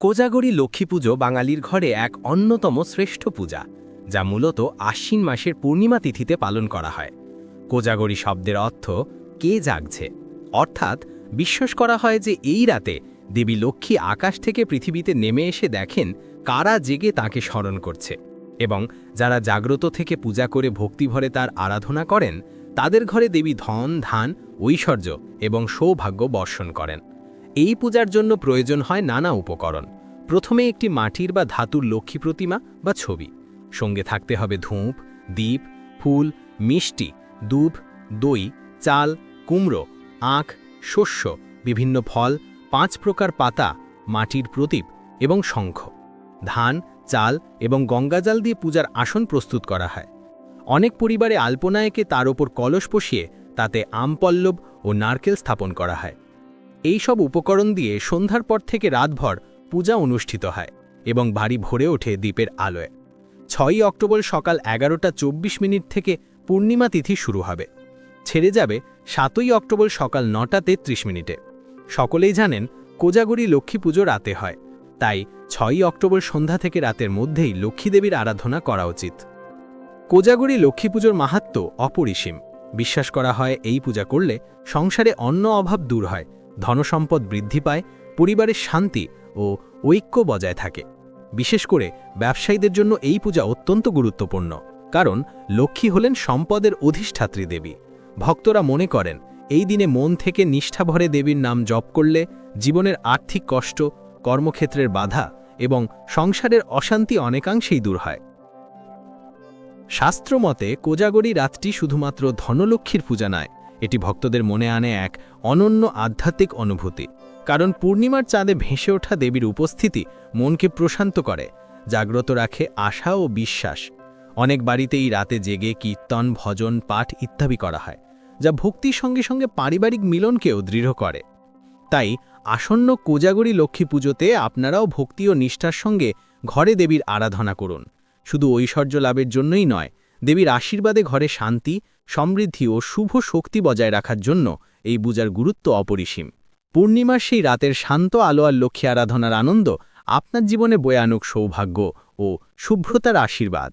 কোজাগরী লক্ষ্মী পুজো বাঙালির ঘরে এক অন্যতম শ্রেষ্ঠ পূজা, যা মূলত আশ্বিন মাসের পূর্ণিমা তিথিতে পালন করা হয়। কোজাগরী শব্দের অর্থ কে জাগছে? অর্থাৎ বিশ্বাস করা হয় যে এই রাতে দেবী লক্ষ্মী আকাশ থেকে পৃথিবীতে নেমে এসে দেখেন কারা জেগে তাকে স্মরণ করছে এবং যারা জাগ্রত থেকে পূজা করে ভক্তিভরে তার আরাধনা করেন, তাদের ঘরে দেবী ধন, ধান, ঐশ্বর্য এবং সৌভাগ্য বর্ষণ করেন। এই পূজার জন্য প্রয়োজন হয় নানা উপকরণ। প্রথমে একটি মাটির বা ধাতুর লক্ষ্মী প্রতিমা বা ছবি। সঙ্গে থাকতে হবে ধূপ দ্বীপ ফুল, মিষ্টি, দুধ, দই, চাল, কুমড়ো, আখ, শস্য, বিভিন্ন ফল, পাঁচ প্রকার পাতা, মাটির প্রদীপ এবং শঙ্খ। ধান, চাল এবং গঙ্গাজাল দিয়ে পূজার আসন প্রস্তুত করা হয়। অনেক পরিবারে আল্পনায়কে তার ওপর কলস বসিয়ে তাতে আমপল্লব ও নারকেল স্থাপন করা হয়। এই সব উপকরণ দিয়ে সন্ধ্যার পর থেকে রাতভর পূজা অনুষ্ঠিত হয় এবং বাড়ি ভরে ওঠে দ্বীপের আলোয়। ছয়ই অক্টোবর সকাল এগারোটা চব্বিশ মিনিট থেকে পূর্ণিমা তিথি শুরু হবে। ছেড়ে যাবে সাতই অক্টোবর সকাল নটা তেত্রিশ মিনিটে। সকলেই জানেন কোজাগরি লক্ষ্মী পুজো রাতে হয়। তাই ছয়ই অক্টোবর সন্ধ্যা থেকে রাতের মধ্যেই লক্ষ্মীদেবীর আরাধনা করা উচিত। কোজাগরি লক্ষ্মী পুজোর মাহাত্ম অপরিসীম। বিশ্বাস করা হয় এই পূজা করলে সংসারে অন্ন অভাব দূর হয় ধনসম্পদ বৃদ্ধি পায়, পরিবারের শান্তি ও ঐক্য বজায় থাকে। বিশেষ করে ব্যবসায়ীদের জন্য এই পূজা অত্যন্ত গুরুত্বপূর্ণ, কারণ লক্ষ্মী হলেন সম্পদের অধিষ্ঠাত্রী দেবী। ভক্তরা মনে করেন, এই দিনে মন থেকে নিষ্ঠাভরে দেবীর নাম জপ করলে জীবনের আর্থিক কষ্ট, কর্মক্ষেত্রের বাধা এবং সংসারের অশান্তি অনেকাংশেই দূর হয়। শাস্ত্রমতে কোজাগরী রাতটি শুধুমাত্র ধনলক্ষ্মীর পূজা নয় এটি ভক্তদের মনে আনে এক অনন্য আধ্যাত্মিক অনুভূতি। কারণ পূর্ণিমার চাঁদে ভেসে ওঠা দেবীর উপস্থিতি মনকে প্রশান্ত করে, জাগ্রত রাখে আশা ও বিশ্বাস। অনেক বাড়িতেই রাতে জেগে কীর্তন, ভজন, পাঠ ইত্যাদি করা হয়, যা ভক্তির সঙ্গে সঙ্গে পারিবারিক মিলনকেও দৃঢ় করে। তাই আসন্ন কোজাগরী লক্ষ্মী পুজোতে আপনারাও ভক্তি ও নিষ্ঠার সঙ্গে ঘরে দেবীর আরাধনা করুন। শুধু ঐশ্বর্য লাভের জন্যই নয় দেবীর আশীর্বাদে ঘরে শান্তি, সমৃদ্ধি ও শুভ শক্তি বজায় রাখার জন্য এই পূজার গুরুত্ব অপরিসীম। পূর্ণিমার সেই রাতের শান্ত আলো আর লক্ষ্মী আরাধনার আনন্দ আপনার জীবনে বয়ে আনুক সৌভাগ্য ও শুভ্রতার আশীর্বাদ।